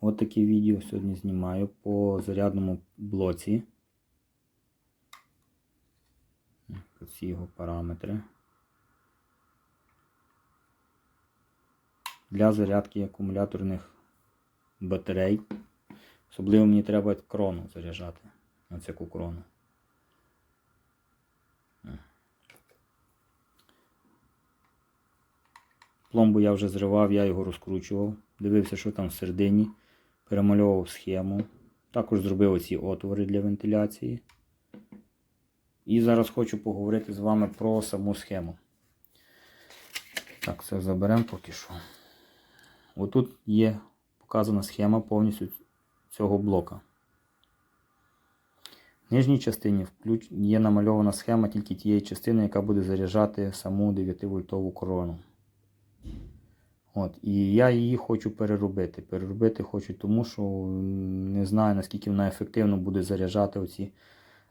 От таке відео сьогодні знімаю по зарядному блоці. Ці його параметри. Для зарядки акумуляторних батарей. Особливо мені треба крону заряджати. Ось яку крону. Пломбу я вже зривав, я його розкручував. Дивився, що там всередині. Перемальовував схему. Також зробив оці отвори для вентиляції. І зараз хочу поговорити з вами про саму схему. Так, це заберемо поки що. Отут є показана схема повністю цього блока. В нижній частині є намальована схема тільки тієї частини, яка буде заряджати саму 9 вольтову корону. От, і я її хочу переробити. Переробити хочу тому, що не знаю, наскільки вона ефективно буде заряджати оці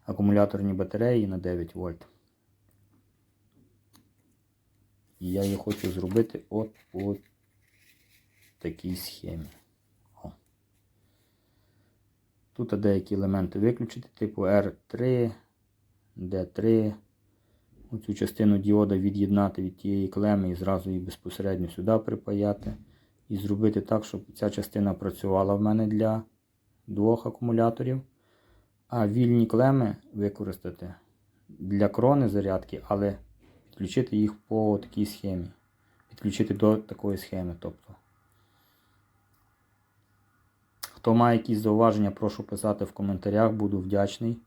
акумуляторні батареї на 9 вольт. І я її хочу зробити от по такій схемі. О. Тут деякі елементи виключити, типу R3, D3. Оцю частину діода від'єднати від тієї клеми і зразу її безпосередньо сюди припаяти. І зробити так, щоб ця частина працювала в мене для двох акумуляторів. А вільні клеми використати для крони зарядки, але підключити їх по такій схемі. Підключити до такої схеми. тобто. Хто має якісь зауваження, прошу писати в коментарях, буду вдячний.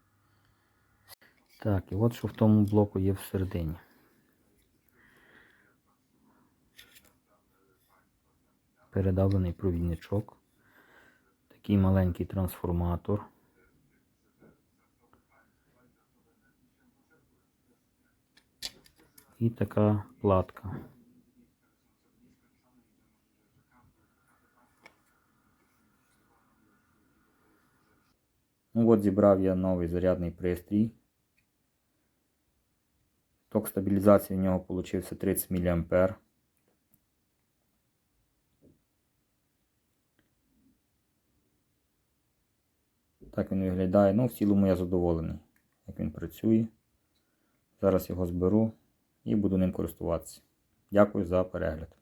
Так, і от що в тому блоку є всередині. Передавлений провідничок. Такий маленький трансформатор. І така платка. Ну от зібрав я новий зарядний пристрій. Ток стабілізації в нього вийшов 30 мА. Так він виглядає. Ну, в цілому я задоволений, як він працює. Зараз його зберу і буду ним користуватися. Дякую за перегляд.